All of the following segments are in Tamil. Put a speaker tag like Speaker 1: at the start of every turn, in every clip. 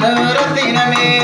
Speaker 1: Dorotina mía.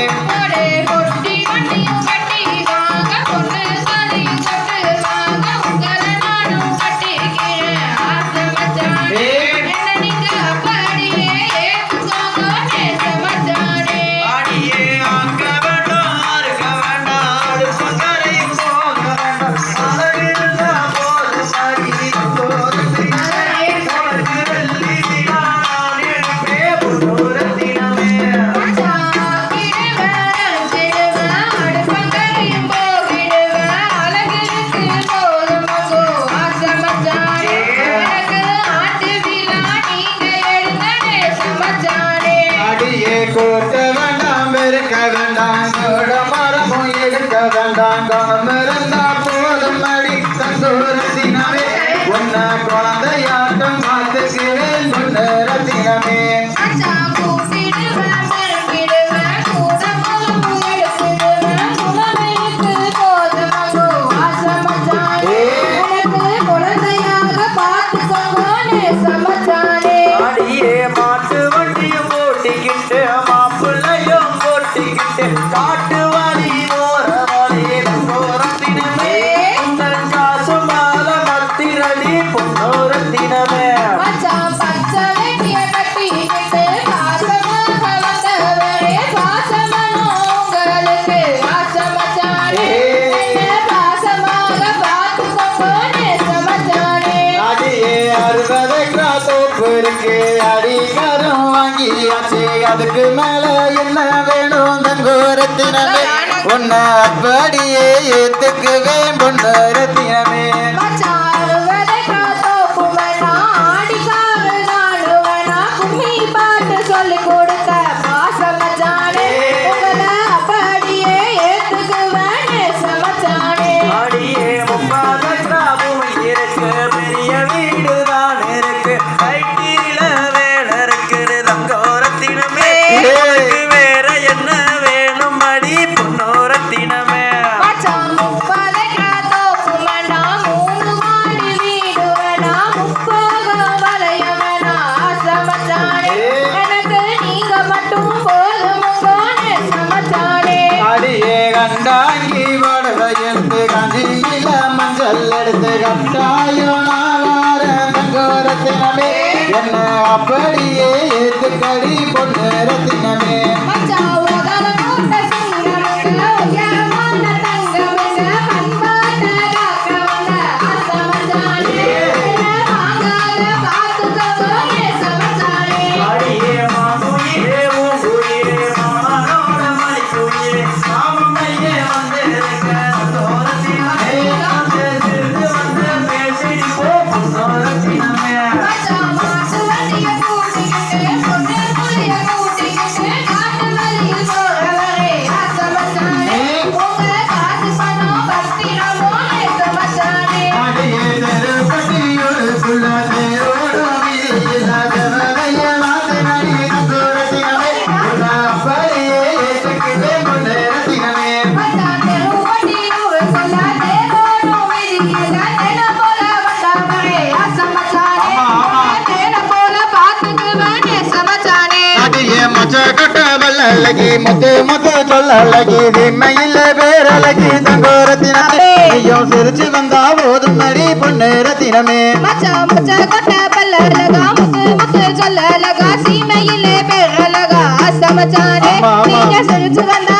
Speaker 1: வேண்டாம். மரமும் எடுக்க வேண்டாம் குணம் இருந்தா போதும் அடி சந்தோஷத்தினமே உன்ன குழந்தையாட்டம் பார்த்துக்கிறேன் முன்னரத்தினமே அதுக்கு மேல என்ன வேணும்? பொன்னரத்தினமே உன்னை அப்படியே ஏத்துக்குவேன் பொன்னரத்தினமே காங்கி வடவ எடுத்து காஞ்சியில மஞ்சள் எடுத்து கட்டாயம் தங்கோரத்தினமே என்ன அப்படியே ஏத்துக்கடி
Speaker 2: பொண்ணு
Speaker 1: ரத்தினமே. அழகி முத்து முத்து சொல்ல அழகி திம்மையில் பேரழகி தங்கோரத்தினமே ஐயோ சிரிச்சு வந்தா போதும் நடி பொண்ணு
Speaker 2: ரத்தினமே. மச்சா முச்சா கொண்ட பல்ல சொல்ல அழகா சீமையில் பேரழகா
Speaker 1: சமச்சானே
Speaker 2: நீங்க சிரிச்சு வந்தா